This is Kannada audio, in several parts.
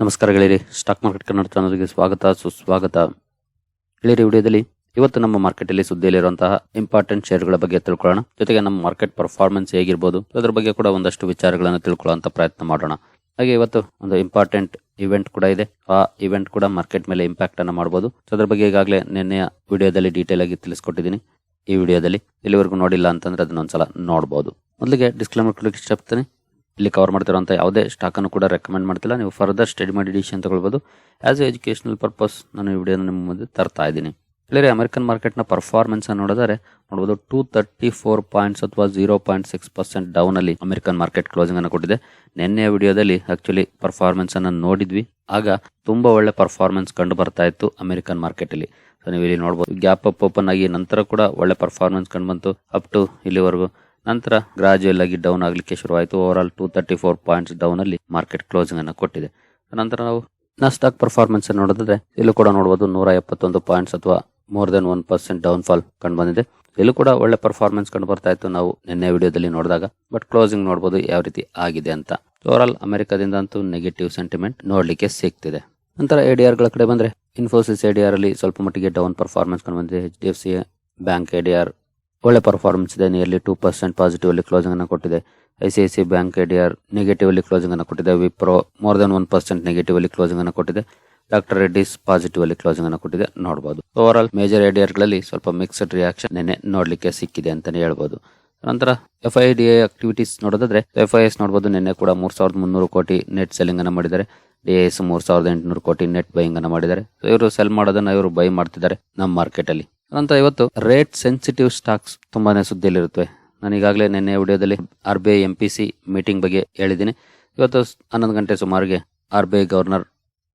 ನಮಸ್ಕಾರ ಗೆಳೆಯರಿ. ಸ್ಟಾಕ್ ಮಾರ್ಕೆಟ್ ಕನ್ನಡ ಚಾನಲ್ಗೆ ಸ್ವಾಗತ, ಸುಸ್ವಾಗತ. ಗೆಳೆಯರಿ, ವಿಡಿಯೋದಲ್ಲಿ ಇವತ್ತು ನಮ್ಮ ಮಾರ್ಕೆಟಲ್ಲಿ ಸುದ್ದಿಯಲ್ಲಿರುವಂತಹ ಇಂಪಾರ್ಟೆಂಟ್ ಶೇರ್ಗಳ ಬಗ್ಗೆ ತಿಳ್ಕೊಳ್ಳೋಣ. ಜೊತೆಗೆ ನಮ್ಮ ಮಾರ್ಕೆಟ್ ಪರ್ಫಾರ್ಮೆನ್ಸ್ ಹೇಗಿರ್ಬೋದು, ಅದರ ಬಗ್ಗೆ ಕೂಡ ಒಂದಷ್ಟು ವಿಚಾರಗಳನ್ನು ತಿಳ್ಕೊಳ್ಳುವಂತ ಪ್ರಯತ್ನ ಮಾಡೋಣ. ಹಾಗೆ ಇವತ್ತು ಒಂದು ಇಂಪಾರ್ಟೆಂಟ್ ಇವೆಂಟ್ ಕೂಡ ಇದೆ. ಆ ಇವೆಂಟ್ ಕೂಡ ಮಾರ್ಕೆಟ್ ಮೇಲೆ ಇಂಪ್ಯಾಕ್ಟ್ ಅನ್ನು ಮಾಡಬಹುದು ಅದರ ಬಗ್ಗೆ ಈಗಾಗಲೇ ನಿನ್ನೆಯ ವಿಡಿಯೋದಲ್ಲಿ ಡೀಟೇಲ್ ಆಗಿ ತಿಳಿಸ್ಕೊಟ್ಟಿದ್ದೀನಿ. ಈ ವಿಡಿಯೋದಲ್ಲಿ ಇಲ್ಲಿವರೆಗೂ ನೋಡಿಲ್ಲ ಅಂತಂದ್ರೆ ಅದನ್ನ ಒಂದ್ಸಲ ನೋಡಬಹುದು ಮೊದಲಿಗೆ ಡಿಸ್ಕ್ಲೇಮರ್ ಕೊಡಲಿಕ್ಕೆ ಇಷ್ಟಪಡ್ತೀನಿ. ಇಲ್ಲಿ ಕವರ್ ಮಾಡ್ತಿರೋಂಥ ಯಾವುದೇ ಸ್ಟಾಕನ್ನು ಕೂಡ ರೆಕಮೆಂಡ್ ಮಾಡ್ತಿಲ್ಲ. ನೀವು ಫರ್ದರ್ ಸ್ಟಡಿ ಮಾಡಿ ಡಿಸಿಷನ್ ತಗೊಳ್ಬೋದು. ಆ್ಯಸ್ ಎ ಎಜುಕೇಷನಲ್ ಪರ್ಪಸ್ ನಾನು ಈ ವಿಡಿಯೋನ ನಿಮ್ಮ ಮುಂದೆ ತರ್ತಾ ಇದ್ದೀನಿ. ಇಲ್ಲಿ ಅಮೆರಿಕನ್ ಮಾರ್ಕೆಟ್ನ ಪರ್ಫಾರ್ಮೆನ್ಸನ್ನು ನೋಡಿದರೆ ನೋಡ್ಬೋದು ಟೂ ತರ್ಟಿ ಫೋರ್ ಪಾಯಿಂಟ್ಸ್ ಅಥವಾ ಜೀರೋ ಪಾಯಿಂಟ್ ಸಿಕ್ಸ್ ಪರ್ಸೆಂಟ್ ಡೌನಲ್ಲಿ ಅಮೆರಿಕನ್ ಮಾರ್ಕೆಟ್ ಕ್ಲೋಸಿಂಗ್ ಅನ್ನು ಕೊಟ್ಟಿದೆ. ನಿನ್ನೆಯ ವಿಡಿಯೋದಲ್ಲಿ ಆ್ಯಕ್ಚುಲಿ ಪರ್ಫಾರ್ಮೆನ್ಸನ್ನು ನೋಡಿದ್ವಿ. ಆಗ ತುಂಬ ಒಳ್ಳೆ ಪರ್ಫಾರ್ಮೆನ್ಸ್ ಕಂಡು ಬರ್ತಾ ಇತ್ತು ಅಮೆರಿಕನ್ ಮಾರ್ಕೆಟಲ್ಲಿ ಸೊ ನೀವು ಇಲ್ಲಿ ನೋಡ್ಬೋದು ಗ್ಯಾಪ್ ಅಪ್ ಓಪನ್ ಆಗಿ ನಂತರ ಕೂಡ ಒಳ್ಳೆ ಪರ್ಫಾರ್ಮೆನ್ಸ್ ಕಂಡು ಬಂತು. ಅಪ್ ಟು ಇಲ್ಲಿವರೆಗೂ ನಂತರ ಗ್ರಾಜುಯಲ್ ಆಗಿ ಡೌನ್ ಆಗಲಿಕ್ಕೆ ಶುರುವಾಯಿತು. Over all two thirty four points down ಅಲ್ಲಿ ಮಾರ್ಕೆಟ್ ಕ್ಲೋಸಿಂಗ್ ಅನ್ನು ಕೊಟ್ಟಿದೆ. ನಂತರ ನಾವು ನಸ್ಟಾಕ್ ಪರ್ಫಾರ್ಮೆನ್ಸ್ ನೋಡಿದ್ರೆ ಇಲ್ಲೂ ಕೂಡ ನೋಡಬಹುದು ನೂರ ಎಪ್ಪತ್ತೊಂದು ಪಾಯಿಂಟ್ಸ್ ಅಥವಾ more than one percent down fall ಕಂಡು ಬಂದಿದೆ. ಇಲ್ಲೂ ಕೂಡ ಒಳ್ಳೆ ಪರ್ಫಾರ್ಮೆನ್ಸ್ ಕಂಡು ಬರ್ತಾ ಇತ್ತು ನಾವು ನಿನ್ನೆ ವಿಡಿಯೋದಲ್ಲಿ ನೋಡಿದಾಗ. ಬಟ್ ಕ್ಲೋಸಿಂಗ್ ನೋಡಬಹುದು ಯಾವ ರೀತಿ ಆಗಿದೆ ಅಂತ. ಓವರ್ ಆಲ್ ಅಮೆರಿಕದಿಂದ ಅಂತೂ ನೆಗೆಟಿವ್ ಸೆಂಟಿಮೆಂಟ್ ನೋಡಲಿಕ್ಕೆ ಸಿಗ್ತಿದೆ. ನಂತರ ಎಡಿಆರ್ಗಳ ಕಡೆ ಬಂದ್ರೆ ಇನ್ಫೋಸಿಸ್ ಎಡಿಆರ್ ಅಲ್ಲಿ ಸ್ವಲ್ಪ ಮಟ್ಟಿಗೆ ಡೌನ್ ಪರ್ಫಾರ್ಮೆನ್ಸ್ ಕಂಡು ಬಂದಿದೆ. H D F C bank ADR ಒಳ್ಳೆ ಪರ್ಫಾರ್ಮೆನ್ಸ್ ಇದೆ. ನಿಯರ್ಲಿ ಟೂ ಪರ್ಸೆಂಟ್ ಪಾಸಿಟಿವ್ ಅಲ್ಲಿ ಕ್ಲೋಸಿಂಗ್ ಅನ್ನು ಕೊಟ್ಟಿದೆ. I C I C bank ADR negative ಅಲ್ಲಿ ಕ್ಲೋಸಿಂಗ್ ಅನ್ನು ಕೊಟ್ಟಿದೆ. Wipro more than one percent negative ಅಲ್ಲಿ ಕ್ಲೋಸಿಂಗ್ ಅನ್ನು ಕೊಟ್ಟಿದೆ. ಡಾಕ್ಟರ್ ರೆಡ್ಡಿಸ್ ಪಾಸಿಟಿವ್ ಅಲ್ಲಿ ಕ್ಲೋಸಿಂಗ್ ಅನ್ನು ಕೊಟ್ಟಿದೆ. ನೋಡಬಹುದು ಓವರ್ ಆಲ್ ಮೇಜರ್ ಎಡಿಆರ್ಗಳಲ್ಲಿ ಸ್ವಲ್ಪ ಮಿಕ್ಸ್ಡ್ ರಿಯಾಕ್ಷನ್ ನಿನ್ನೆ ನೋಡ್ಲಿಕ್ಕೆ ಸಿಕ್ಕಿದೆ ಅಂತಾನೆ ಹೇಳ್ಬೋದು. ನಂತರ ಎಫ್ ಐ ಡಿ ಆಕ್ಟಿವಿಟೀಸ್ ನೋಡೋದಾದ್ರೆ ಎಫ್ ಐ ಎಸ್ ನೋಡಬಹುದು ನಿನ್ನೆ ಕೂಡ ಮೂರ್ ಸಾವಿರದ ಮುನ್ನೂರು ಕೋಟಿ ನೆಟ್ ಸೆಲ್ಲಿಂಗ್ ಅನ್ನು ಮಾಡಿದ್ದಾರೆ. ಡಿ ಎಸ್ ಮೂರ್ ಸಾವಿರದ ಎಂಟುನೂರು ಕೋಟಿ ನೆಟ್ ಬೈಯಿಂಗ್ ಅನ್ನು ಮಾಡಿದ್ದಾರೆ. ಇವರು ಸೆಲ್ ಮಾಡೋದನ್ನ ಇವರು ಬೈ ಮಾಡ್ತಿದ್ದಾರೆ ನಮ್ಮ ಮಾರ್ಕೆಟ್ ಅಲ್ಲಿ. ನಂತರ ಇವತ್ತು ರೇಟ್ ಸೆನ್ಸಿಟಿವ್ ಸ್ಟಾಕ್ಸ್ ತುಂಬಾನೇ ಸುದ್ದಿಯಲ್ಲಿರುತ್ತವೆ. ನಾನು ಈಗಾಗಲೇ ನಿನ್ನೆ ವಿಡಿಯೋದಲ್ಲಿ R B I M P C meeting ಬಗ್ಗೆ ಹೇಳಿದ್ದೀನಿ. ಇವತ್ತು ಹನ್ನೊಂದು ಗಂಟೆ ಸುಮಾರಿಗೆ R B I governor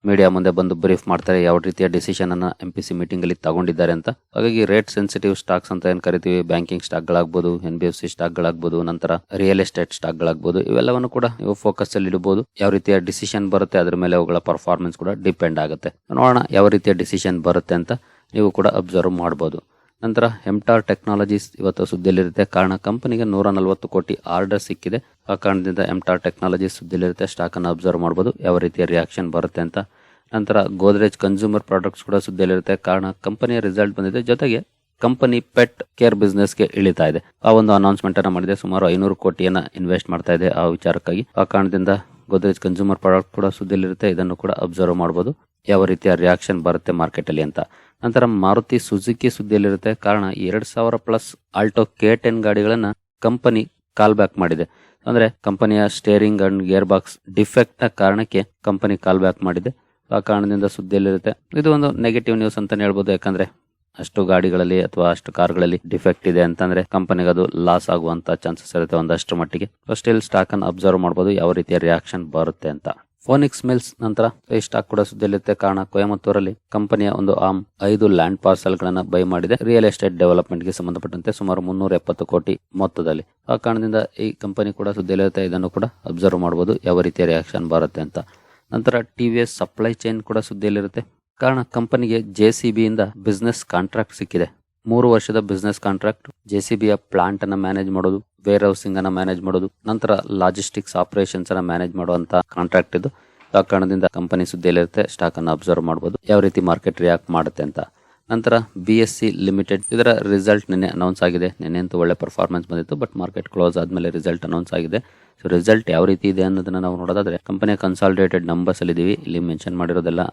media ಮುಂದೆ ಬಂದು ಬ್ರೀಫ್ ಮಾಡ್ತಾರೆ ಯಾವ ರೀತಿಯ ಡಿಸಿಷನ್ ಅನ್ನ ಎಂ ಪಿ ಸಿ ಮೀಟಿಂಗ್ ಅಲ್ಲಿ ತಗೊಂಡಿದ್ದಾರೆ ಅಂತ. ಹಾಗಾಗಿ ರೇಟ್ ಸೆನ್ಸಿಟಿವ್ ಸ್ಟಾಕ್ಸ್ ಅಂತ ಏನು ಕರಿತೀವಿ? Banking stock ಗಳಾಗಬಹುದು N B F C stock ಗಳಾಗಬಹುದು ನಂತರ ರಿಯಲ್ ಎಸ್ಟೇಟ್ ಸ್ಟಾಕ್ ಗಳಾಗಬಹುದು ಇವೆಲ್ಲವನ್ನು ಕೂಡ ನೀವು ಫೋಕಸ್ ಅಲ್ಲಿ ಇಡಬಹುದು ಯಾವ ರೀತಿಯ ಡಿಸಿಷನ್ ಬರುತ್ತೆ ಅದ್ರ ಮೇಲೆ ಅವುಗಳ ಪರ್ಫಾರ್ಮೆನ್ಸ್ ಕೂಡ ಡಿಪೆಂಡ್ ಆಗುತ್ತೆ. ನೋಡೋಣ ಯಾವ ರೀತಿಯ ಡಿಸಿಷನ್ ಬರುತ್ತೆ ಅಂತ. ನೀವು ಕೂಡ ಅಬ್ಸರ್ವ್ ಮಾಡ್ಬೋದು. ನಂತರ ಹೆಮ್ಟಾರ್ ಟೆಕ್ನಾಲಜೀಸ್ ಇವತ್ತು ಸುದ್ದಿಯಲ್ಲಿರುತ್ತೆ. ಕಾರಣ ಕಂಪನಿಗೆ ನೂರ ನಲವತ್ತು ಕೋಟಿ ಆರ್ಡರ್ ಸಿಕ್ಕಿದೆ. ಆ ಕಾರಣದಿಂದ ಎಂಟಾರ್ ಟೆಕ್ನಾಲಜೀಸ್ ಸುದ್ದಿಯಲ್ಲಿರುತ್ತೆ. ಸ್ಟಾಕ್ ಅನ್ನು ಅಬ್ಸರ್ವ್ ಮಾಡ್ಬೋದು. ಯಾವ ರೀತಿಯ ರಿಯಾಕ್ಷನ್ ಬರುತ್ತೆ ಅಂತ. ನಂತರ ಗೋದ್ರೇಜ್ ಕನ್ಸ್ಯೂಮರ್ ಪ್ರಾಡಕ್ಟ್ಸ್ ಕೂಡ ಸುದ್ದಿಯಲ್ಲಿರುತ್ತೆ. ಕಾರಣ ಕಂಪನಿಯ ರಿಸಲ್ಟ್ ಬಂದಿದೆ. ಜೊತೆಗೆ ಕಂಪನಿ ಪೆಟ್ ಕೇರ್ ಬಿಸ್ನೆಸ್ಗೆ ಇಳಿತಾ ಇದೆ. ಆ ಒಂದು ಅನೌನ್ಸ್ಮೆಂಟ್ ಅನ್ನು ಮಾಡಿದೆ. ಸುಮಾರು ಐನೂರು ಕೋಟಿಯನ್ನ ಇನ್ವೆಸ್ಟ್ ಮಾಡ್ತಾ ಇದೆ ಆ ವಿಚಾರಕ್ಕಾಗಿ. ಆ ಕಾರಣದಿಂದ ಗೋದ್ರೇಜ್ ಕನ್ಸ್ಯೂಮರ್ ಪ್ರಾಡಕ್ಟ್ ಕೂಡ ಸುದ್ದಿಯಲ್ಲಿರುತ್ತೆ. ಇದನ್ನು ಕೂಡ ಅಬ್ಸರ್ವ್ ಮಾಡಬಹುದು ಯಾವ ರೀತಿಯ ರಿಯಾಕ್ಷನ್ ಬರುತ್ತೆ ಮಾರ್ಕೆಟ್ ಅಲ್ಲಿ ಅಂತ. ನಂತರ ಮಾರುತಿ ಸುಜುಕಿ ಸುದ್ದಿಯಲ್ಲಿರುತ್ತೆ. ಕಾರಣ ಎರಡು ಸಾವಿರ ಪ್ಲಸ್ ಆಲ್ಟೋ ಕೆ ಟೆನ್ ಗಾಡಿಗಳನ್ನು ಕಂಪನಿ ಕಾಲ್ ಬ್ಯಾಕ್ ಮಾಡಿದೆ. ಅಂದ್ರೆ ಕಂಪನಿಯ ಸ್ಟೇರಿಂಗ್ ಅಂಡ್ ಗೇರ್ ಬಾಕ್ಸ್ ಡಿಫೆಕ್ಟ್ನ ಕಾರಣಕ್ಕೆ ಕಂಪನಿ ಕಾಲ್ ಬ್ಯಾಕ್ ಮಾಡಿದೆ. ಆ ಕಾರಣದಿಂದ ಸುದ್ದಿಯಲ್ಲಿರುತ್ತೆ. ಇದು ಒಂದು ನೆಗೆಟಿವ್ ನ್ಯೂಸ್ ಅಂತಲೇ ಹೇಳ್ಬೋದು. ಯಾಕಂದ್ರೆ ಅಷ್ಟು ಗಾಡಿಗಳಲ್ಲಿ ಅಥವಾ ಅಷ್ಟು ಕಾರ್ಗಳಲ್ಲಿ ಡಿಫೆಕ್ಟ್ ಇದೆ ಅಂತಂದ್ರೆ ಕಂಪನಿಗೆ ಅದು ಲಾಸ್ ಆಗುವಂತ ಚಾನ್ಸಸ್ ಇರುತ್ತೆ ಒಂದಷ್ಟು ಮಟ್ಟಿಗೆ. ಸ್ಟಿಲ್ ಸ್ಟಾಕ್ ಅನ್ನು ಅಬ್ಸರ್ವ್ ಮಾಡಬಹುದು ಯಾವ ರೀತಿಯ ರಿಯಾಕ್ಷನ್ ಬರುತ್ತೆ ಅಂತ. ಫೋನಿಕ್ಸ್ ಮಿಲ್ಸ್ ನಂತರ ಸ್ಟಾಕ್ ಕೂಡ ಸುದ್ದಿಯಲ್ಲಿರುತ್ತೆ. ಕಾರಣ ಕೊಯಮತ್ತೂರಲ್ಲಿ ಕಂಪನಿಯ ಒಂದು ಆಮ್ ಐದು ಲ್ಯಾಂಡ್ ಪಾರ್ಸಲ್ ಗಳನ್ನ ಬೈ ಮಾಡಿದೆ. ರಿಯಲ್ ಎಸ್ಟೇಟ್ ಡೆವಲಪ್ಮೆಂಟ್ಗೆ ಸಂಬಂಧಪಟ್ಟಂತೆ ಸುಮಾರು ಮುನ್ನೂರ ಎಪ್ಪತ್ತು ಕೋಟಿ ಮೊತ್ತದಲ್ಲಿ. ಆ ಕಾರಣದಿಂದ ಈ ಕಂಪನಿ ಕೂಡ ಸುದ್ದಿಯಲ್ಲಿರುತ್ತೆ. ಇದನ್ನು ಕೂಡ ಅಬ್ಸರ್ವ್ ಮಾಡಬಹುದು ಯಾವ ರೀತಿಯ ರಿಯಾಕ್ಷನ್ ಬರುತ್ತೆ ಅಂತ. ನಂತರ ಟಿವಿಎಸ್ ಸಪ್ಲೈ ಚೈನ್ ಕೂಡ ಸುದ್ದಿಯಲ್ಲಿರುತ್ತೆ. ಕಾರಣ ಕಂಪನಿಗೆ ಜೆ ಜೆಸಿಬಿ ಇಂದ ಬಿಸ್ನೆಸ್ ಕಾಂಟ್ರಾಕ್ಟ್ ಸಿಕ್ಕಿದೆ. ಮೂರು ವರ್ಷದ ಬಿಸ್ನೆಸ್ ಕಾಂಟ್ರಾಕ್ಟ್ ಜೆಸಿಬಿಯ ಪ್ಲಾಂಟ್ ಅನ್ನ ಮ್ಯಾನೇಜ್ ಮಾಡೋದು ವೇರ್ ಹೌಸಿಂಗ್ ಅನ್ನ ಮ್ಯಾನೇಜ್ ಮಾಡೋದು, ನಂತರ ಲಾಜಿಸ್ಟಿಕ್ಸ್ ಆಪರೇಷನ್ಸ್ ಅನ್ನ ಮ್ಯಾನೇಜ್ ಮಾಡುವಂತ ಕಾಂಟ್ರಾಕ್ಟ್ ಇದು. ಆ ಕಾರಣದಿಂದ ಕಂಪನಿ ಸುದ್ದಿಯಲ್ಲಿರುತ್ತೆ ಸ್ಟಾಕ್ ಅನ್ನು ಅಬ್ಸರ್ವ್ ಮಾಡಬಹುದು ಯಾವ ರೀತಿ ಮಾರ್ಕೆಟ್ ರಿಯಾಕ್ಟ್ ಮಾಡುತ್ತೆ ಅಂತ. ನಂತರ ಬಿ ಎಸ್ ಸಿ ಲಿಮಿಟೆಡ್ ಇದರ ರಿಸಲ್ಟ್ ನಿನ್ನೆ ಅನೌನ್ಸ್ ಆಗಿದೆ. ನಿನ್ನೆ ಅಂತೂ ಒಳ್ಳೆ ಪರ್ಫಾರ್ಮೆನ್ಸ್ ಬಂದಿತ್ತು ಬಟ್ ಮಾರ್ಕೆಟ್ ಕ್ಲೋಸ್ ಆದ್ಮೇಲೆ ರಿಸಲ್ಟ್ ಅನೌನ್ಸ್ ಆಗಿದೆ. ಸೊ ರಿಸಲ್ಟ್ ಯಾವ ರೀತಿ ಇದೆ ಅನ್ನೋದನ್ನ ನಾವು ನೋಡೋದಾದ್ರೆ ಕಂಪನಿಯ ಕನ್ಸಾಲಿಡೇಟೆಡ್ ನಂಬರ್ಸ್ ಅಲ್ಲಿ ಇದೀವಿ ಇಲ್ಲಿ ಮೆನ್ಷನ್ ಮಾಡಿರೋದೆಲ್ಲ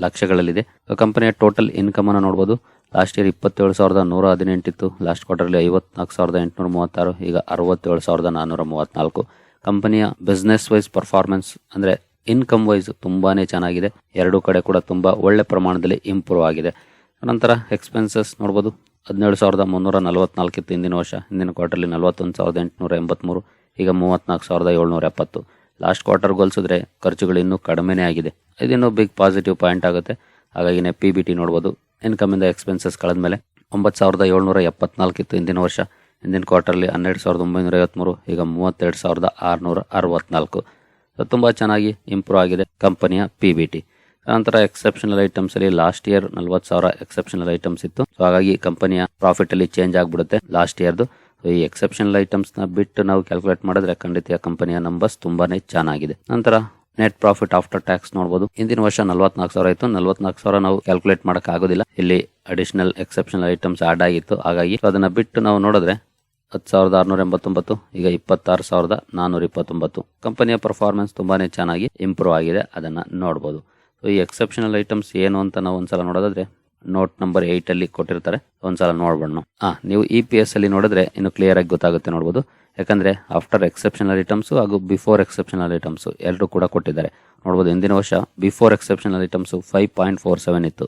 ಲಕ್ಷಗಳಲ್ಲಿದೆ. ಕಂಪನಿಯ ಟೋಟಲ್ ಇನ್ಕಮ್ ಅನ್ನು ನೋಡಬಹುದು ಲಾಸ್ಟ್ ಇಯರ್ ಇಪ್ಪತ್ತೇಳು ಸಾವಿರದ ನೂರ ಹದಿನೆಂಟಿತ್ತು. ಲಾಸ್ಟ್ ಕ್ವಾರ್ಟರ್ಲಿ ಐವತ್ನಾಲ್ಕು ಸಾವಿರದ ಎಂಟುನೂರ ಮೂವತ್ತಾರು, ಈಗ ಅರವತ್ತೇಳು ಸಾವಿರದ ನಾನ್ನೂರ ಮೂವತ್ನಾಲ್ಕು. ಕಂಪನಿಯ ಬಿಸ್ನೆಸ್ ವೈಸ್ ಪರ್ಫಾರ್ಮೆನ್ಸ್ ಅಂದ್ರೆ ಇನ್ಕಮ್ ವೈಸ್ ತುಂಬಾನೇ ಚೆನ್ನಾಗಿದೆ. ಎರಡು ಕಡೆ ಕೂಡ ತುಂಬಾ ಒಳ್ಳೆ ಪ್ರಮಾಣದಲ್ಲಿ ಇಂಪ್ರೂವ್ ಆಗಿದೆ. ನಂತರ ಎಕ್ಸ್ಪೆನ್ಸಸ್ ನೋಡಬಹುದು ಹದಿನೇಳು ಸಾವಿರದ ಮುನ್ನೂರ ನಲವತ್ನಾಲ್ಕಿತ್ತು ಹಿಂದಿನ ವರ್ಷ. ಹಿಂದಿನ ಕ್ವಾರ್ಟರ್ಲಿ ನಲವತ್ತೊಂದು ಸಾವಿರದ ಎಂಟುನೂರ ಎಂಬತ್ತ್ಮೂರು ಈಗ ಮೂವತ್ನಾಲ್ಕು ಸಾವಿರದ ಏಳ್ನೂರ ಎಪ್ಪತ್ತು. ಲಾಸ್ಟ್ ಕ್ವಾರ್ಟರ್ ಹೋಲಿಸಿದ್ರೆ ಖರ್ಚುಗಳು ಇನ್ನೂ ಕಡಿಮೆನೇ ಆಗಿದೆ. ಇದಿನ್ನೂ ಬಿಗ್ ಪಾಸಿಟಿವ್ ಪಾಯಿಂಟ್ ಆಗುತ್ತೆ. ಹಾಗಾಗಿನೇ ಪಿ ಬಿ ಟಿ ನೋಡ್ಬೋದು. ಇನ್ಕಮ್ ಇಂದ ಎಕ್ಸ್ಪೆನ್ಸಸ್ ಕಳೆದ್ಮೇಲೆ ಒಂಬತ್ತು ಸಾವಿರದ ಏಳ್ನೂರ ಎಪ್ಪತ್ನಾಲ್ಕಿತ್ತು ಹಿಂದಿನ ವರ್ಷ. ಹಿಂದಿನ ಕ್ವಾರ್ಟರ್ಲಿ ಹನ್ನೆರಡು ಸಾವಿರದ ಒಂಬೈನೂರ ಐವತ್ತ್ಮೂರು ಈಗ ಮೂವತ್ತೆರಡು ಸಾವಿರದ ಆರುನೂರ ಅರವತ್ನಾಲ್ಕು. ತುಂಬ ಚೆನ್ನಾಗಿ ಇಂಪ್ರೂವ್ ಆಗಿದೆ ಕಂಪನಿಯ ಪಿ ಬಿ ಟಿ ನಂತರ ಎಕ್ಸೆಪ್ಷನಲ್ ಐಟಮ್ಸ್ ಅಲ್ಲಿ ಲಾಸ್ಟ್ ಇಯರ್ ನಲ್ವತ್ತು ಸಾವಿರ ಎಕ್ಸೆಪ್ಷನಲ್ ಐಟಮ್ಸ್ ಇತ್ತು. ಸೊ ಹಾಗಾಗಿ ಕಂಪನಿಯ ಪ್ರಾಫಿಟ್ ಅಲ್ಲಿ ಚೇಂಜ್ ಆಗಿಬಿಡುತ್ತೆ ಲಾಸ್ಟ್ ಇಯರ್ದು ಈ ಎಕ್ಸೆಪ್ಷನಲ್ ಐಟಮ್ಸ್ನ ಬಿಟ್ಟು ನಾವು ಕ್ಯಾಲ್ಕುಲೇಟ್ ಮಾಡಿದ್ರೆ ಖಂಡಿತ ಕಂಪನಿಯ ನಂಬರ್ಸ್ ತುಂಬಾನೇ ಚೆನ್ನಾಗಿದೆ. ನಂತರ ನೆಟ್ ಪ್ರಾಫಿಟ್ ಆಫ್ಟರ್ ಟ್ಯಾಕ್ಸ್ ನೋಡಬಹುದು ಹಿಂದಿನ ವರ್ಷ ನಲ್ವತ್ನಾಲ್ಕು ಸಾವಿರ ಇತ್ತು. ನಲ್ವತ್ನಾಲ್ಕು ಸಾವಿರ ನಾವು ಕ್ಯಾಲ್ಕುಲೇಟ್ ಮಾಡಕ್ ಆಗೋದಿಲ್ಲ. ಇಲ್ಲಿ ಅಡಿಷನಲ್ ಎಕ್ಸೆಪ್ಷನಲ್ ಐಟಮ್ಸ್ ಆಡ್ ಆಗಿತ್ತು. ಹಾಗಾಗಿ ಅದನ್ನ ಬಿಟ್ಟು ನಾವು ನೋಡಿದ್ರೆ ಹತ್ತು ಸಾವಿರದ ಆರುನೂರ ಎಂಬತ್ತೊಂಬತ್ತು, ಈಗ ಇಪ್ಪತ್ತಾರು ಸಾವಿರದ ನಾನ್ನೂರ ಇಪ್ಪತ್ತೊಂಬತ್ತು. ಕಂಪನಿಯ ಪರ್ಫಾರ್ಮೆನ್ಸ್ ತುಂಬಾನೇ ಚೆನ್ನಾಗಿ ಇಂಪ್ರೂವ್ ಆಗಿದೆ. ಅದನ್ನ ನೋಡಬಹುದು ಸೊ ಈ ಎಕ್ಸೆಪ್ಷನಲ್ ಐಟಮ್ಸ್ ಏನು ಅಂತ ನಾವು ಒಂದ್ಸಲ ನೋಡೋದಾದ್ರೆ ನೋಟ್ ನಂಬರ್ ಏಯ್ಟ್ ಅಲ್ಲಿ ಕೊಟ್ಟಿರ್ತಾರೆ. ಒಂದ್ಸಲ ನೋಡ್ಬಣ್ಣ ಆ, ನೀವು ಇ ಪಿ ಎಸ್ ಅಲ್ಲಿ ನೋಡಿದ್ರೆ ಇನ್ನು ಕ್ಲಿಯರ್ ಆಗಿ ಗೊತ್ತಾಗುತ್ತೆ ನೋಡ್ಬೋದು. ಯಾಕಂದ್ರೆ ಆಫ್ಟರ್ ಎಕ್ಸೆಪ್ಷನಲ್ ಐಟಮ್ಸು ಹಾಗೂ ಬಿಫೋರ್ ಎಕ್ಸೆಪ್ಷನಲ್ ಐಟಮ್ಸ್ ಎರಡೂ ಕೂಡ ಕೊಟ್ಟಿದ್ದಾರೆ. ನೋಡ್ಬೋದು ಹಿಂದಿನ ವರ್ಷ before exceptional items five point four seven ಇತ್ತು.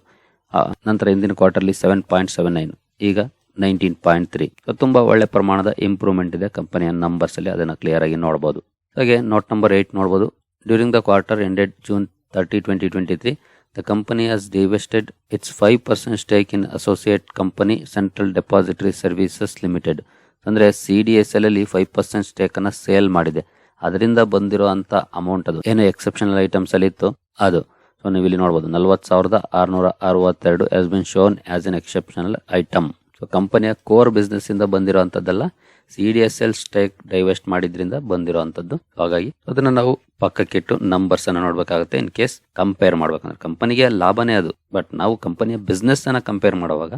ನಂತರ ಹಿಂದಿನ quarterly seven point seven nine ಈಗ ನೈನ್ಟೀನ್ ಪಾಯಿಂಟ್ ತ್ರೀ ತುಂಬಾ ಒಳ್ಳೆ ಪ್ರಮಾಣದ ಇಂಪ್ರೂವ್ಮೆಂಟ್ ಇದೆ ಕಂಪನಿಯ ನಂಬರ್ಸ್ ಅಲ್ಲಿ, ಅದನ್ನ ಕ್ಲಿಯರ್ ಆಗಿ ನೋಡಬಹುದು ಹಾಗೆ ನೋಟ್ ನಂಬರ್ ಏಯ್ಟ್ ನೋಡಬಹುದು during the quarter ended June thirty twenty twenty three the company has divested its five percent stake in associate company central depository services limited ಅಂದ್ರೆ ಸಿ ಡಿ ಎಸ್ ಎಲ್ ಅಲ್ಲಿ ಫೈವ್ ಪರ್ಸೆಂಟ್ ಸ್ಟೇಕನ್ನು ಸೇಲ್ ಮಾಡಿದೆ. ಅದರಿಂದ ಬಂದಿರೋ ಅಂಥ ಅಮೌಂಟ್ ಅದು. ಏನು ಎಕ್ಸೆಪ್ಷನಲ್ ಐಟಮ್ಸ್ ಅಲ್ಲಿ ಇತ್ತು. ಅದು. ಸೊ ನೀವು ಇಲ್ಲಿ ನೋಡ್ಬೋದು. ನಲ್ವತ್ತು ಸಾವಿರದ ಆರುನೂರ ಅರವತ್ತೆರಡು as been shown as an exceptional item so ಕಂಪನಿಯ ಕೋರ್ ಬಿಸ್ನೆಸ್ ಇಂದ ಬಂದಿರೋ ಅಂಥದ್ದಲ್ಲ C D S L stake divest ಮಾಡಿದ್ರಿಂದ ಬಂದಿರೋ ಅಂತದ್ದು. ಹಾಗಾಗಿ ಅದನ್ನ ನಾವು ಪಕ್ಕಕ್ಕಿಟ್ಟು ನಂಬರ್ಸ್ ಅನ್ನು ನೋಡ್ಬೇಕಾಗುತ್ತೆ ಇನ್ ಕೇಸ್ ಕಂಪೇರ್ ಮಾಡ್ಬೇಕಂದ್ರೆ. ಕಂಪನಿಗೆ ಲಾಭನೇ ಅದು. ಬಟ್ ನಾವು ಕಂಪನಿಯ ಬಿಸ್ನೆಸ್ ಅನ್ನ ಕಂಪೇರ್ ಮಾಡುವಾಗ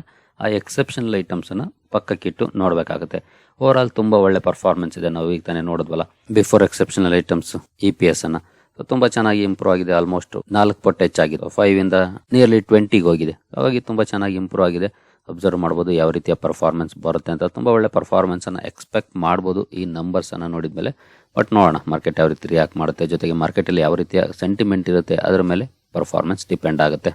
ಆ ಎಕ್ಸೆಪ್ಷನಲ್ ಐಟಮ್ಸನ್ನು ಪಕ್ಕಕ್ಕಿಟ್ಟು ನೋಡಬೇಕಾಗುತ್ತೆ. ಓವರ್ ಆಲ್ ತುಂಬ ಒಳ್ಳೆ ಪರ್ಫಾರ್ಮೆನ್ಸ್ ಇದೆ. ನಾವು ಈಗ ತಾನೇ ನೋಡಿದ್ವಲ್ಲ before exceptional items E P S ಅನ್ನ. ಸೊ ತುಂಬ ಚೆನ್ನಾಗಿ ಇಂಪ್ರೂವ್ ಆಗಿದೆ. ಆಲ್ಮೋಸ್ಟ್ ನಾಲ್ಕು ಪಟ್ಟು ಹೆಚ್ಚಾಗಿದೆ. ಫೈವ್ ಇಂದ ನಿಯರ್ಲಿ ಟ್ವೆಂಟಿಗೆ ಹೋಗಿದೆ. ಹಾಗಾಗಿ ತುಂಬ ಚೆನ್ನಾಗಿ ಇಂಪ್ರೂವ್ ಆಗಿದೆ. ಅಬ್ಸರ್ವ್ ಮಾಡ್ಬೋದು ಯಾವ ರೀತಿಯ ಪರ್ಫಾರ್ಮೆನ್ಸ್ ಬರುತ್ತೆ ಅಂತ. ತುಂಬ ಒಳ್ಳೆ ಪರ್ಫಾರ್ಮೆನ್ಸ್ ಅನ್ನ ಎಕ್ಸ್ಪೆಕ್ಟ್ ಮಾಡ್ಬೋದು ಈ ನಂಬರ್ಸ್ ನೋಡಿದ ಮೇಲೆ ಬಟ್ ನೋಡೋಣ ಮಾರ್ಕೆಟ್ ಯಾವ ರೀತಿ ರಿಯಾಕ್ಟ್ ಮಾಡುತ್ತೆ. ಜೊತೆಗೆ ಮಾರ್ಕೆಟಲ್ಲಿ ಯಾವ ರೀತಿಯ ಸೆಂಟಿಮೆಂಟ್ ಇರುತ್ತೆ, ಅದರ ಮೇಲೆ ಪರ್ಫಾರ್ಮೆನ್ಸ್ ಡಿಪೆಂಡ್ ಆಗುತ್ತೆ.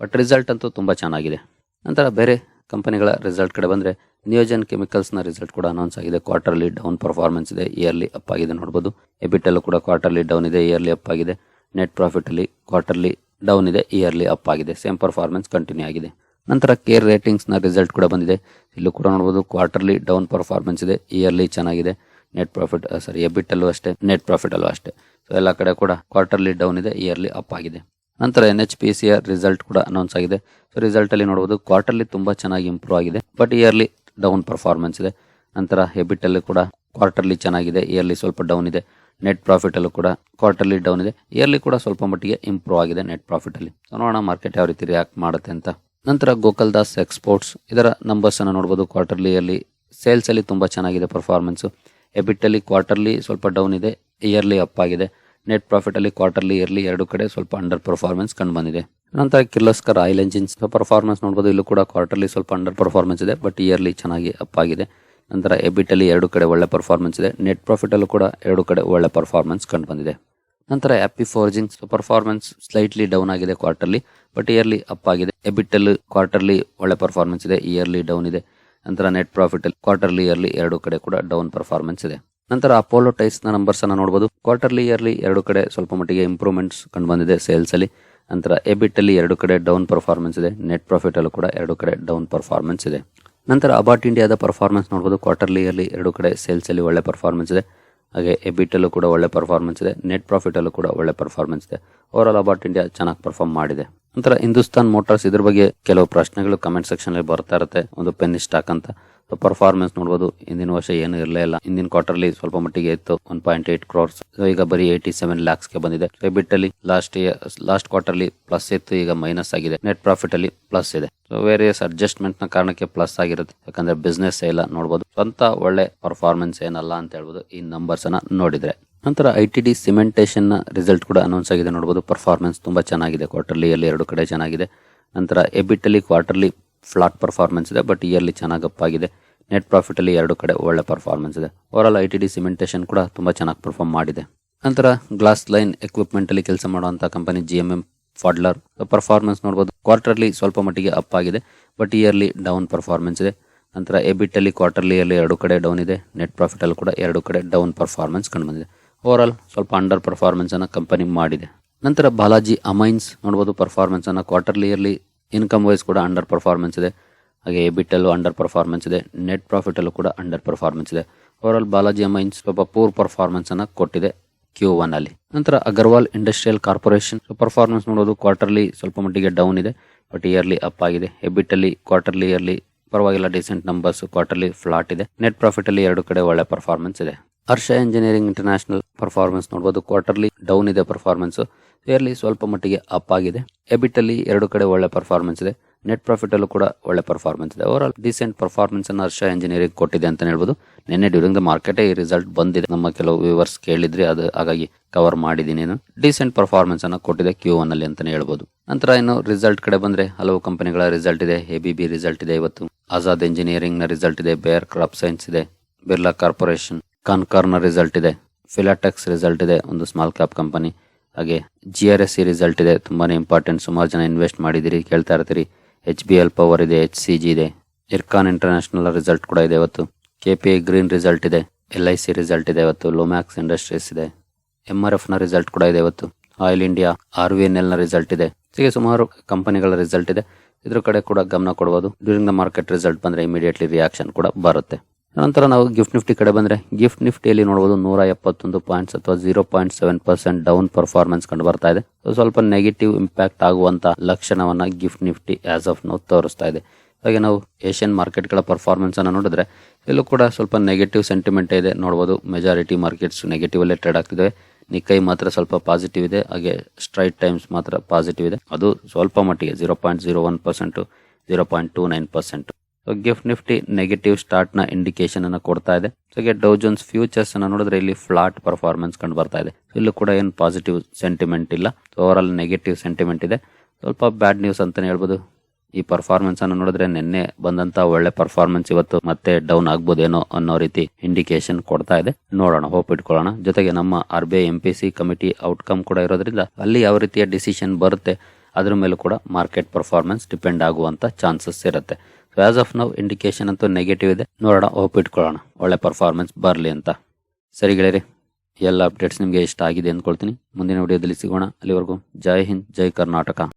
ಬಟ್ ರಿಸಲ್ಟ್ ಅಂತೂ ತುಂಬ ಚೆನ್ನಾಗಿದೆ. ನಂತರ ಬೇರೆ ಕಂಪನಿಗಳ ರಿಸಲ್ಟ್ ಕಡೆ ಬಂದರೆ ನಿಯೋಜನ್ ಕೆಮಿಕಲ್ಸ್ನ ರಿಸಲ್ಟ್ ಕೂಡ ಅನೌನ್ಸ್ ಆಗಿದೆ. ಕ್ವಾರ್ಟರ್ಲಿ ಡೌನ್ ಪರ್ಫಾರ್ಮೆನ್ಸ್ ಇದೆ. ಇಯರ್ಲಿ ಅಪ್ ಆಗಿದೆ ನೋಡಬಹುದು ಎಬಿಟಲ್ಲೂ ಕೂಡ ಕ್ವಾರ್ಟರ್ಲಿ ಡೌನ್ ಇದೆ. ಇಯರ್ಲಿ ಅಪ್ ಆಗಿದೆ. ನೆಟ್ ಪ್ರಾಫಿಟಲ್ಲಿ ಕ್ವಾರ್ಟರ್ಲಿ ಡೌನ್ ಇದೆ. ಇಯರ್ಲಿ ಅಪ್ ಆಗಿದೆ. ಸೇಮ್ ಪರ್ಫಾರ್ಮೆನ್ಸ್ ಕಂಟಿನ್ಯೂ ಆಗಿದೆ. ನಂತರ ಕೇರ್ ರೇಟಿಂಗ್ಸ್ನ ರಿಸಲ್ಟ್ ಕೂಡ ಬಂದಿದೆ. ಇಲ್ಲೂ ಕೂಡ ನೋಡಬಹುದು ಕ್ವಾರ್ಟರ್ಲಿ ಡೌನ್ ಪರ್ಫಾರ್ಮೆನ್ಸ್ ಇದೆ. ಇಯರ್ಲಿ ಚೆನ್ನಾಗಿದೆ. ನೆಟ್ ಪ್ರಾಫಿಟ್ ಸಾರಿ ಎಬಿಟಲ್ಲೂ ಅಷ್ಟೇ. ನೆಟ್ ಪ್ರಾಫಿಟಲ್ಲೂ ಅಷ್ಟೇ. ಸೊ ಎಲ್ಲ ಕಡೆ ಕೂಡ ಕ್ವಾರ್ಟರ್ಲಿ ಡೌನ್ ಇದೆ. ಇಯರ್ಲಿ ಅಪ್ ಆಗಿದೆ. ನಂತರ N H P C result ಕೂಡ ಅನೌನ್ಸ್ ಆಗಿದೆ. ಸೊ ರಿಸಲ್ಟಲ್ಲಿ ಅಲ್ಲಿ ನೋಡಬಹುದು ಕ್ವಾರ್ಟರ್ಲಿ ತುಂಬಾ ಚೆನ್ನಾಗಿ ಇಂಪ್ರೂವ್ ಆಗಿದೆ. ಬಟ್ ಇಯರ್ಲಿ ಡೌನ್ ಪರ್ಫಾರ್ಮೆನ್ಸ್ ಇದೆ. ನಂತರ ಹೆಬಿಟಲ್ಲಿ ಕೂಡ ಕ್ವಾರ್ಟರ್ಲಿ ಚೆನ್ನಾಗಿದೆ. ಇಯರ್ಲಿ ಸ್ವಲ್ಪ ಡೌನ್ ಇದೆ. ನೆಟ್ ಪ್ರಾಫಿಟಲ್ಲೂ ಕೂಡ ಕ್ವಾರ್ಟರ್ಲಿ ಡೌನ್ ಇದೆ. ಇಯರ್ಲಿ ಕೂಡ ಸ್ವಲ್ಪ ಮಟ್ಟಿಗೆ ಇಂಪ್ರೂವ್ ಆಗಿದೆ ನೆಟ್ ಪ್ರಾಫಿಟಲ್ಲಿ So, ನೋಡೋಣ ಮಾರ್ಕೆಟ್ ಯಾವ ರೀತಿ ರಿಯಾಕ್ಟ್ ಮಾಡುತ್ತೆ ಅಂತ. ನಂತರ ಗೋಕಲ್ ದಾಸ್ ಎಕ್ಸ್ಪೋರ್ಟ್ಸ್ ಇದರ ನಂಬರ್ಸ್ ನೋಡ್ಬೋದು ನೋಡಬಹುದು ಕ್ವಾರ್ಟರ್ಲಿ ಇಯರ್ಲಿ ಸೇಲ್ಸ್ ಅಲ್ಲಿ ತುಂಬಾ ಚೆನ್ನಾಗಿದೆ ಪರ್ಫಾರ್ಮೆನ್ಸು ಎಬಿಟಲ್ಲಿ ಕ್ವಾರ್ಟರ್ಲಿ ಸ್ವಲ್ಪ ಡೌನ್ ಇದೆ. ಇಯರ್ಲಿ ಅಪ್ ಆಗಿದೆ. ನೆಟ್ ಪ್ರಾಫಿಟ್ ಅಲ್ಲಿ ಕ್ವಾರ್ಟರ್ಲಿ ಇಯರ್ಲಿ ಎರಡು ಕಡೆ ಸ್ವಲ್ಪ ಅಂಡರ್ ಪರ್ಫಾರ್ಮೆನ್ಸ್ ಕಂಡು ಬಂದಿದೆ. ನಂತರ ಕಿರ್ಲೋಸ್ಕರ್ ಆಯಿಲ್ ಎಂಜಿನ್ಸ್ ಪರ್ಫಾರ್ಮೆನ್ಸ್ ನೋಡಬಹುದು ಇಲ್ಲೂ ಕೂಡ ಕ್ವಾರ್ಟರ್ಲಿ ಸ್ವಲ್ಪ ಅಂಡರ್ ಪರ್ಫಾರ್ಮೆನ್ಸ್ ಇದೆ ಬಟ್ ಇಯರ್ಲಿ ಚೆನ್ನಾಗಿ ಅಪ್ ಆಗಿದೆ. ನಂತರ ಎಬಿಟಲ್ಲಿ ಎರಡು ಕಡೆ ಒಳ್ಳೆ ಪರ್ಫಾರ್ಮೆನ್ಸ್ ಇದೆ. ನೆಟ್ ಪ್ರಾಫಿಟ್ ಅಲ್ಲೂ ಕೂಡ ಎರಡು ಕಡೆ ಒಳ್ಳೆ ಪರ್ಫಾರ್ಮೆನ್ಸ್ ಕಂಡು ಬಂದಿದೆ. ನಂತರ happy forgings performance slightly down ಆಗಿದೆ ಕ್ವಾರ್ಟರ್ಲಿ ಬಟ್ ಇಯರ್ಲಿ ಅಪ್ ಆಗಿದೆ. ಎಬಿಟ್ ಅಲ್ಲಿ ಕ್ವಾರ್ಟರ್ಲಿ ಒಳ್ಳೆ ಪರ್ಫಾರ್ಮೆನ್ಸ್ ಇದೆ ಇಯರ್ಲಿ ಡೌನ್ ಇದೆ. ನಂತರ ನೆಟ್ ಪ್ರಾಫಿಟ್ ಅಲ್ಲಿ ಕ್ವಾರ್ಟರ್ಲಿ ಇಯರ್ಲಿ ಎರಡು ಕಡೆ ಕೂಡ ಡೌನ್ ಪರ್ಫಾರ್ಮೆನ್ಸ್ ಇದೆ. ನಂತರ ಅಪೋಲೋ ಟೈಸ್ನ ನಂಬರ್ಸ್ ಅನ್ನ ನೋಡಬಹುದು ಕ್ವಾರ್ಟರ್ಲಿ ಇಯರ್ಲಿ ಎರಡು ಕಡೆ ಸ್ವಲ್ಪ ಮಟ್ಟಿಗೆ ಇಂಪ್ರೂವ್ಮೆಂಟ್ಸ್ ಕಂಡು ಬಂದಿದೆ ಸೇಲ್ಸ್ ಅಲ್ಲಿ. ನಂತರ ಎಬಿಟ್ ಅಲ್ಲಿ ಎರಡು ಕಡೆ ಡೌನ್ ಪರ್ಫಾರ್ಮೆನ್ಸ್ ಇದೆ. ನೆಟ್ ಪ್ರಾಫಿಟ್ ಅಲ್ಲೂ ಕೂಡ ಎರಡು ಕಡೆ ಡೌನ್ ಪರ್ಫಾರ್ಮೆನ್ಸ್ ಇದೆ. ನಂತರ ಅಬಾಟ್ ಇಂಡಿಯಾದ ಪರ್ಫಾರ್ಮೆನ್ಸ್ ನೋಡಬಹುದು ಕ್ವಾರ್ಟರ್ಲಿ ಇಯರ್ಲಿ ಎರಡು ಕಡೆ ಸೇಲ್ಸ್ ಅಲ್ಲಿ ಒಳ್ಳೆ ಪರ್ಫಾರ್ಮೆನ್ಸ್ ಇದೆ. ಹಾಗೆ ಎಬಿಟ್ ಅಲ್ಲೂ ಕೂಡ ಒಳ್ಳೆ ಪರ್ಫಾರ್ಮೆನ್ಸ್ ಇದೆ. ನೆಟ್ ಪ್ರಾಫಿಟ್ ಅಲ್ಲೂ ಕೂಡ ಒಳ್ಳೆ ಪರ್ಫಾರ್ಮೆನ್ಸ್ ಇದೆ. ಓವರ್ ಆಲ್ ಅಬಾಟ್ ಇಂಡಿಯಾ ಚೆನ್ನಾಗಿ ಪರ್ಫಾರ್ಮ್ ಮಾಡಿದೆ. ನಂತರ ಹಿಂದೂಸ್ತಾನ್ ಮೋಟಾರ್ಸ್ ಇದ್ರ ಬಗ್ಗೆ ಕೆಲವು ಪ್ರಶ್ನೆಗಳು ಕಮೆಂಟ್ ಸೆಕ್ಷನ್ ಅಲ್ಲಿ ಬರ್ತಾ ಇರುತ್ತೆ. ಒಂದು ಪೆನ್ ಸ್ಟಾಕ್ ಅಂತ. ಪರ್ಫಾರ್ಮೆನ್ಸ್ ನೋಡಬಹುದು ಹಿಂದಿನ ವರ್ಷ ಏನು ಇರಲೇ ಇಲ್ಲ. ಹಿಂದಿನ ಕ್ವಾರ್ಟರ್ಲಿ ಸ್ವಲ್ಪ ಮಟ್ಟಿಗೆ ಇತ್ತು. ಒನ್ ಪಾಯಿಂಟ್ ಏಟ್ ಕ್ರೋರ್ಸ್ ಈಗ ಬರೀ ಏಯ್ಟಿ ಸೆವೆನ್ ಲ್ಯಾಕ್ಸ್ಗೆ ಬಂದಿದೆ. ಎಬಿಟ್ ಅಲ್ಲಿ last year last quarterly plus ಇತ್ತು. ಈಗ ಮೈನಸ್ ಆಗಿದೆ. ನೆಟ್ ಪ್ರಾಫಿಟ್ ಅಲ್ಲಿ ಪ್ಲಸ್ ಇದೆ. ಸೊ ವೇರಿಯಸ್ ಅಡ್ಜಸ್ಟ್ಮೆಂಟ್ನ ಕಾರಣಕ್ಕೆ ಪ್ಲಸ್ ಆಗಿರುತ್ತೆ. ಯಾಕಂದ್ರೆ ಬಿಸ್ನೆಸ್ ಇಲ್ಲ ನೋಡಬಹುದು ಸ್ವಂತ ಒಳ್ಳೆ ಪರ್ಫಾರ್ಮೆನ್ಸ್ ಏನಲ್ಲ ಅಂತ ಹೇಳ್ಬೋದು. ಈ ನಂಬರ್ಸ್ ಅನ್ನ ನೋಡಿದ್ರೆ. ನಂತರ ಐ ಟಿ ಡಿ ಸಿಮೆಂಟೇಷನ್ನ ರಿಸಲ್ಟ್ ಕೂಡ ಅನೌನ್ಸ್ ಆಗಿದೆ ನೋಡಬಹುದು ಪರ್ಫಾರ್ಮೆನ್ಸ್ ತುಂಬಾ ಚೆನ್ನಾಗಿದೆ. ಕ್ವಾರ್ಟರ್ಲಿ ಅಲ್ಲಿ ಎರಡು ಕಡೆ ಚೆನ್ನಾಗಿದೆ. ನಂತರ ಎಬಿಟ್ ಅಲ್ಲಿ ಕ್ವಾರ್ಟರ್ಲಿ ಫ್ಲಾಟ್ ಪರ್ಫಾರ್ಮೆನ್ಸ್ ಇದೆ ಬಟ್ ಇಯರ್ಲಿ ಚೆನ್ನಾಗಿ ಅಪ್ ಆಗಿದೆ. ನೆಟ್ ಪ್ರಾಫಿಟಲ್ಲಿ ಎರಡು ಕಡೆ ಒಳ್ಳೆ ಪರ್ಫಾರ್ಮೆನ್ಸ್ ಇದೆ. Over all I T D cementation ಕೂಡ ತುಂಬ ಚೆನ್ನಾಗಿ ಪರ್ಫಾರ್ಮ್ ಮಾಡಿದೆ. ನಂತರ ಗ್ಲಾಸ್ ಲೈನ್ ಎಕ್ವಿಪ್ಮೆಂಟಲ್ಲಿ ಕೆಲಸ ಮಾಡುವಂಥ company G M M Pfaudler performance ನೋಡಬಹುದು ಕ್ವಾರ್ಟರ್ಲಿ ಸ್ವಲ್ಪ ಮಟ್ಟಿಗೆ ಅಪ್ ಆಗಿದೆ ಬಟ್ ಇಯರ್ಲಿ ಡೌನ್ ಪರ್ಫಾರ್ಮೆನ್ಸ್ ಇದೆ. ನಂತರ ಎಬಿಟಲ್ಲಿ ಕ್ವಾರ್ಟರ್ಲಿ ಅಲ್ಲಿ ಎರಡು ಕಡೆ ಡೌನ್ ಇದೆ. ನೆಟ್ ಪ್ರಾಫಿಟಲ್ಲಿ ಕೂಡ ಎರಡು ಕಡೆ ಡೌನ್ ಪರ್ಫಾರ್ಮೆನ್ಸ್ ಕಂಡು ಬಂದಿದೆ. ಓವರ್ ಆಲ್ ಸ್ವಲ್ಪ ಅಂಡರ್ ಪರ್ಫಾರ್ಮೆನ್ಸನ್ನು ಕಂಪನಿ ಮಾಡಿದೆ. ನಂತರ ಬಾಲಾಜಿ ಅಮೈನ್ಸ್ ನೋಡ್ಬೋದು ಪರ್ಫಾರ್ಮೆನ್ಸನ್ನು ಕ್ವಾರ್ಟರ್ಲಿಯಲ್ಲಿ ಇನ್ಕಮ್ ವೈಸ್ ಕೂಡ ಅಂಡರ್ ಪರ್ಫಾರ್ಮೆನ್ಸ್ ಇದೆ. ಹಾಗೆ ಎಬಿಟಲ್ಲೂ ಅಂಡರ್ ಪರ್ಫಾರ್ಮೆನ್ಸ್ ಇದೆ. ನೆಟ್ ಪ್ರಾಫಿಟಲ್ಲೂ ಕೂಡ ಅಂಡರ್ ಪರ್ಫಾರ್ಮೆನ್ಸ್ ಇದೆ. ಓವರ್ ಆಲ್ ಬಾಲಾಜಿ ಅಮೈನ್ಸ್ ಸ್ವಲ್ಪ ಪೂರ್ ಪರ್ಫಾರ್ಮೆನ್ಸ್ ಅನ್ನ ಕೊಟ್ಟಿದೆ ಕ್ಯೂ ಒನ್ ಅಲ್ಲಿ. ನಂತರ ಅಗರ್ವಾಲ್ ಇಂಡಸ್ಟ್ರಿಯಲ್ ಕಾರ್ಪೊರೇಷನ್ ಪರ್ಫಾರ್ಮೆನ್ಸ್ ನೋಡೋದು ಕ್ವಾರ್ಟರ್ಲಿ ಸ್ವಲ್ಪ ಮಟ್ಟಿಗೆ ಡೌನ್ ಇದೆ. ಬಟ್ ಇಯರ್ಲಿ ಅಪ್ ಆಗಿದೆ. ಎಬಿಟಲ್ಲಿ ಕ್ವಾರ್ಟರ್ಲಿ ಇಯರ್ಲಿ ಪರವಾಗಿಲ್ಲ ಡಿಸೆಂಟ್ ನಂಬರ್ಸ್ ಕ್ವಾರ್ಟರ್ಲಿ ಫ್ಲಾಟ್ ಇದೆ. ನೆಟ್ ಪ್ರಾಫಿಟ್ ಅಲ್ಲಿ ಎರಡು ಕಡೆ ಒಳ್ಳೆ ಪರ್ಫಾರ್ಮೆನ್ಸ್ ಇದೆ. ಹರ್ಷ ಇಂಜಿನಿಯರಿಂಗ್ ಇಂಟರ್ನ್ಯಾಷನಲ್ ಪರ್ಫಾರ್ಮೆನ್ಸ್ ನೋಡಬಹುದು ಕ್ವಾರ್ಟರ್ಲಿ ಡೌನ್ ಇದೆ ಪರ್ಫಾರ್ಮೆನ್ಸ್ ಇಯರ್ಲಿ ಸ್ವಲ್ಪ ಮಟ್ಟಿಗೆ ಅಪ್ ಆಗಿದೆ. ಎಬಿಟ್ ಅಲ್ಲಿ ಎರಡು ಕಡೆ ಒಳ್ಳೆ ಪರ್ಫಾರ್ಮೆನ್ಸ್ ಇದೆ. ನೆಟ್ ಪ್ರಾಫಿಟ್ ಅಲ್ಲೂ ಕೂಡ ಒಳ್ಳೆ ಪರ್ಫಾರ್ಮೆನ್ಸ್ ಇದೆ. ಓವರ್ ಆಲ್ ಡಿಸೆಂಟ್ ಪರ್ಫಾರ್ಮೆನ್ಸ್ ಅನ್ನು ಹರ್ಷ ಇಂಜಿನಿಯರಿಂಗ್ ಕೊಟ್ಟಿದೆ ಅಂತ ಹೇಳ್ಬೋದು. ನಿನ್ನೆ ಡ್ಯೂರಿಂಗ್ ದ ಮಾರ್ಕೆಟ್ ಈ ರಿಸಲ್ಟ್ ಬಂದಿದೆ. ನಮ್ಮ ಕೆಲವು ವ್ಯೂವರ್ಸ್ ಕೇಳಿದ್ರೆ, ಅದು ಹಾಗಾಗಿ ಕವರ್ ಮಾಡಿದೀನಿ ನಾನು. ಡಿಸೆಂಟ್ ಪರ್ಫಾರ್ಮೆನ್ಸ್ ಅನ್ನು ಕೊಟ್ಟಿದೆ ಕ್ಯೂ ಒನ್ ಅಲ್ಲಿ ಅಂತಾನೆ ಹೇಳ್ಬೋದು. ನಂತರ ಇನ್ನು ರಿಸಲ್ಟ್ ಕಡೆ ಬಂದ್ರೆ ಹಲವು ಕಂಪನಿಗಳ ರಿಸಲ್ಟ್ ಇದೆ. ಎ ಬಿ ಬಿ ರಿಸಲ್ಟ್ ಇದೆ ಇವತ್ತು. ಆಜಾದ್ ಇಂಜಿನಿಯರಿಂಗ್ನ ರಿಸಲ್ಟ್ ಇದೆ. ಬೇರ್ ಕ್ರಾಪ್ ಸೈನ್ಸ್ ಇದೆ. ಬಿರ್ಲಾ ಕಾರ್ಪೊರೇಷನ್ ಕಾನ್ಕಾರ್ನ ರಿಸಲ್ಟ್ ಇದೆ. ಫಿಲಾಟೆಕ್ಸ್ ರಿಸಲ್ಟ್ ಇದೆ. ಒಂದು ಸ್ಮಾಲ್ ಕ್ಯಾಪ್ ಕಂಪನಿ ಹಾಗೆ G R S C result ಇದೆ. ತುಂಬಾನೇ ಇಂಪಾರ್ಟೆಂಟ್ ಸುಮಾರು ಜನ ಇನ್ವೆಸ್ಟ್ ಮಾಡಿದಿರಿ ಕೇಳ್ತಾ ಇರ್ತೀರಿ. ಎಚ್ ಬಿ ಎಲ್ ಪವರ್ ಇದೆ. ಎಚ್ ಸಿ ಜಿ ಇದೆ. ಇರ್ಕಾನ್ ಇಂಟರ್ನ್ಯಾಷನಲ್ ರಿಸಲ್ಟ್ ಕೂಡ ಇದೆ ಇವತ್ತು. K P I green result ಇದೆ. ಎಲ್ ಐ ಸಿ ರಿಸಲ್ಟ್ ಇದೆ ಇವತ್ತು. ಲೋಮ್ಯಾಕ್ಸ್ ಇಂಡಸ್ಟ್ರೀಸ್ ಇದೆ. ಎಂ ಆರ್ ಎಫ್ನ ರಿಸಲ್ಟ್ ಕೂಡ ಇದೆ ಇವತ್ತು. Oil India R V N ಎಲ್ನ result ಇದೆ. ಹೀಗೆ ಸುಮಾರು ಕಂಪನಿಗಳ ರಿಸಲ್ಟ್ ಇದೆ. ಇದ್ರ ಕಡೆ ಕೂಡ ಗಮನ ಕೊಡಬಹುದು ಡ್ಯೂರಿಂಗ್ ದ ಮಾರ್ಕೆಟ್ ರಿಸಲ್ಟ್ ಬಂದ್ರೆ ಇಮಿಡಿಯೇಟ್ಲಿ ರಿಯಾಕ್ಷನ್ ಕೂಡ ಬರುತ್ತೆ. ನಂತರ ನಾವು ಗಿಫ್ಟ್ ನಿಫ್ಟಿ ಕಡೆ ಬಂದರೆ ಗಿಫ್ಟ್ ನಿಫ್ಟಿಯಲ್ಲಿ ನೋಡಬಹುದು ನೂರ ಎಪ್ಪತ್ತೊಂದು ಪಾಯಿಂಟ್ಸ್ ಅಥವಾ zero point seven percent down performance ಕಂಡು ಬರ್ತಾ ಇದೆ. ಸ್ವಲ್ಪ ನೆಗೆಟಿವ್ ಇಂಪ್ಯಾಕ್ಟ್ ಆಗುವಂತ ಲಕ್ಷಣವನ್ನ gift Nifty as of now ತೋರಿಸ್ತಾ ಇದೆ. ಹಾಗೆ ನಾವು ಏಷ್ಯನ್ ಮಾರ್ಕೆಟ್ಗಳ ಪರ್ಫಾರ್ಮೆನ್ಸ್ ಅನ್ನು ನೋಡಿದ್ರೆ ಇಲ್ಲೂ ಕೂಡ ಸ್ವಲ್ಪ ನೆಗೆಟಿವ್ ಸೆಂಟಿಮೆಂಟ್ ಇದೆ. ನೋಡಬಹುದು ಮೆಜಾರಿಟಿ ಮಾರ್ಕೆಟ್ಸ್ ನೆಗೆಟಿವ್ ಅಲ್ಲೇ ಟ್ರೇಡ್ ಆಗ್ತಿದೆ ನಿಕ್ಕೈ ಮಾತ್ರ ಸ್ವಲ್ಪ ಪಾಸಿಟಿವ್ ಇದೆ. ಹಾಗೆ ಸ್ಟ್ರೈಟ್ ಟೈಮ್ಸ್ ಮಾತ್ರ ಪಾಸಿಟಿವ್ ಇದೆ. ಅದು ಸ್ವಲ್ಪ ಮಟ್ಟಿಗೆ zero point zero one percent zero point two nine percent gift Nifty negative ಸ್ಟಾರ್ಟ್ನ indication ಅನ್ನು ಕೊಡ್ತಾ ಇದೆ. ಹಾಗೆ ಡೌ ಜೋನ್ಸ್ ಫ್ಯೂಚರ್ಸ್ ಅನ್ನ ನೋಡಿದ್ರೆ ಇಲ್ಲಿ ಫ್ಲಾಟ್ ಪರ್ಫಾರ್ಮೆನ್ಸ್ ಕಂಡು ಬರ್ತಾ ಇದೆ. ಇಲ್ಲೂ ಕೂಡ ಏನು ಪಾಸಿಟಿವ್ ಸೆಂಟಿಮೆಂಟ್ ಇಲ್ಲ. ಓವರ್ ಆಲ್ ನೆಗೆಟಿವ್ ಸೆಂಟಿಮೆಂಟ್ ಇದೆ. ಸ್ವಲ್ಪ ಬ್ಯಾಡ್ ನ್ಯೂಸ್ ಅಂತಾನೆ ಹೇಳ್ಬೋದು. ಈ ಪರ್ಫಾರ್ಮೆನ್ಸ್ ಅನ್ನು ನೋಡಿದ್ರೆ ನಿನ್ನೆ ಬಂದಂತ ಒಳ್ಳೆ ಪರ್ಫಾರ್ಮೆನ್ಸ್ ಇವತ್ತು ಮತ್ತೆ ಡೌನ್ ಆಗ್ಬೋದೇನೋ ಅನ್ನೋ ರೀತಿ ಇಂಡಿಕೇಶನ್ ಕೊಡ್ತಾ ಇದೆ. ನೋಡೋಣ ಹೋಪ್ ಇಟ್ಕೊಳ್ಳೋಣ. ಜೊತೆಗೆ ನಮ್ಮ R B I M P C committee outcome ಕೂಡ ಇರೋದ್ರಿಂದ ಅಲ್ಲಿ ಯಾವ ರೀತಿಯ ಡಿಸಿಷನ್ ಬರುತ್ತೆ, ಅದ್ರ ಮೇಲೂ ಕೂಡ ಮಾರ್ಕೆಟ್ ಪರ್ಫಾರ್ಮೆನ್ಸ್ ಡಿಪೆಂಡ್ ಆಗುವಂತ ಚಾನ್ಸಸ್ ಇರುತ್ತೆ. So as of now indication ಅಂತೂ ನೆಗೆಟಿವ್ ಇದೆ. ನೋಡೋಣ ಹೋಪ್ ಇಟ್ಕೊಳ್ಳೋಣ. ಒಳ್ಳೆ ಪರ್ಫಾರ್ಮೆನ್ಸ್ ಬರಲಿ ಅಂತ. ಸರಿ ಗೆಳೆಯರಿ, ಎಲ್ಲ ಅಪ್ಡೇಟ್ಸ್ ನಿಮಗೆ ಇಷ್ಟ ಆಗಿದೆ ಅಂದ್ಕೊಳ್ತೀನಿ. ಮುಂದಿನ ವಿಡಿಯೋದಲ್ಲಿ ಸಿಗೋಣ. ಅಲ್ಲಿವರೆಗೂ ಜೈ ಹಿಂದ್, ಜೈ ಕರ್ನಾಟಕ.